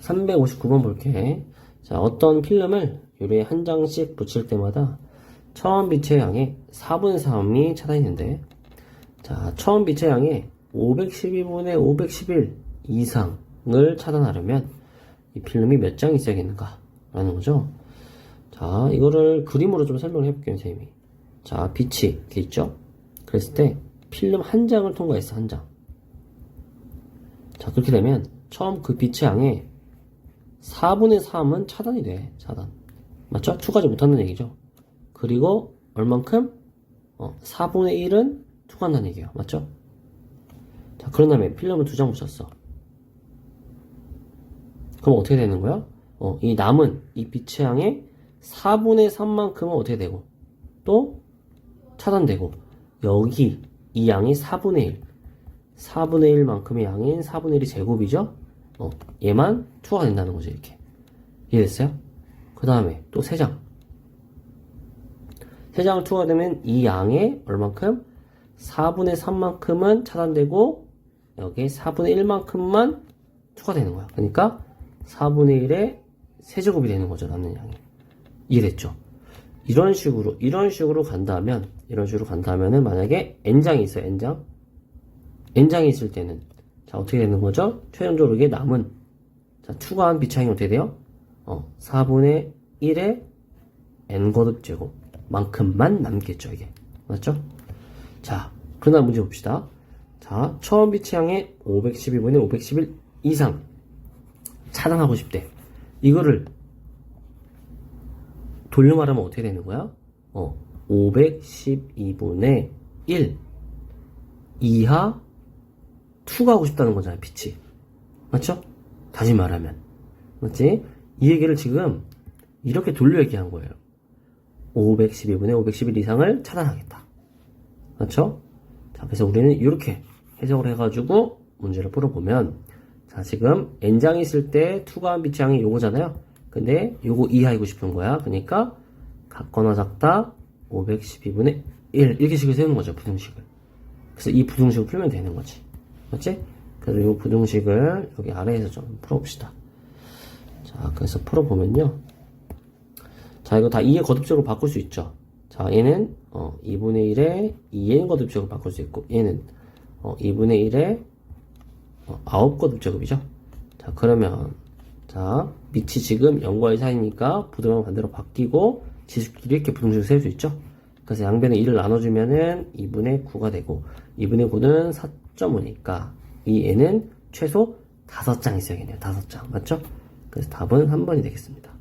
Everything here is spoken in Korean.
359번 볼게. 자, 어떤 필름을 유리에 한 장씩 붙일 때마다 처음 빛의 양의 4분의 3이 차단있는데 자, 처음 빛의 양의 512분의 511 이상을 차단하려면 이 필름이 몇 장 있어야겠는가? 라는 거죠. 자, 이거를 그림으로 좀 설명을 해볼게요, 선생님이. 자, 빛이 이렇게 있죠? 그랬을 때 필름 한 장을 통과했어, 한 장. 자, 그렇게 되면 처음 그 빛의 양의 4분의 3은 차단이 돼, 차단. 맞죠? 추가하지 못한다는 얘기죠. 그리고 얼만큼? 어, 4분의 1은 투과한다는 얘기예요. 맞죠? 자, 그런 다음에 필름을 두 장 붙였어. 그럼 어떻게 되는 거야? 어, 이 남은 이 빛의 양의 4분의 3만큼은 어떻게 되고 또 차단되고 여기 이 양이 4분의 1 4분의 1만큼의 양인 4분의 1이 제곱이죠? 어, 얘만 투하가 된다는 거죠 이렇게 이해됐어요? 그 다음에 또 3장 3장을 투하가 되면 이 양의 얼만큼? 4분의 3만큼은 차단되고 여기에 4분의 1만큼만 추가되는 거야 그러니까 4분의 1의 세제곱이 되는 거죠 남는 양이 이해됐죠? 이런 식으로 이런 식으로 간다면 이런 식으로 간다면은 만약에 n장이 있어요 n장 n장이 있을 때는 자 어떻게 되는 거죠? 최종적으로 이게 남은 자 추가한 비차항이 어떻게 돼요? 어 4분의 1의 n 거듭 제곱 만큼만 남겠죠 이게 맞죠? 자 그러나 문제 봅시다 자 처음 비차항의 512분의 511 이상 차단하고 싶대 이거를 돌려 말하면 어떻게 되는 거야? 어, 512분의 1 이하 투과하고 싶다는 거잖아요, 빛이. 맞죠? 다시 말하면. 맞지? 이 얘기를 지금 이렇게 돌려 얘기한 거예요. 512분의 511 이상을 차단하겠다. 맞죠? 자, 그래서 우리는 이렇게 해석을 해가지고 문제를 풀어보면 자, 지금 n장이 있을 때 투과한 빛의 양이 요거잖아요. 근데 요거 이하이고 싶은 거야. 그러니까 같거나 작다 512분의 1 이렇게 식을 세우는 거죠. 부등식을. 그래서 이 부등식을 풀면 되는 거지. 맞지? 그래서 이 부등식을 여기 아래에서 좀 풀어봅시다. 자, 그래서 풀어보면요. 자, 이거 다 2의 거듭적으로 바꿀 수 있죠. 자, 얘는 어, 2분의 1에 2의 거듭적으로 바꿀 수 있고 얘는 어, 2분의 1에 어, 9거듭 제곱이죠. 자, 그러면 자, 밑이 지금 0과의 사이니까 부등항 반대로 바뀌고 지수끼리 이렇게 부등식을 세울 수 있죠. 그래서 양변에 2를 나눠주면은 2분의 9가 되고 2분의 9는 4.5니까 이 애는 최소 5장 있어야겠네요. 5장. 맞죠? 그래서 답은 3번이 되겠습니다.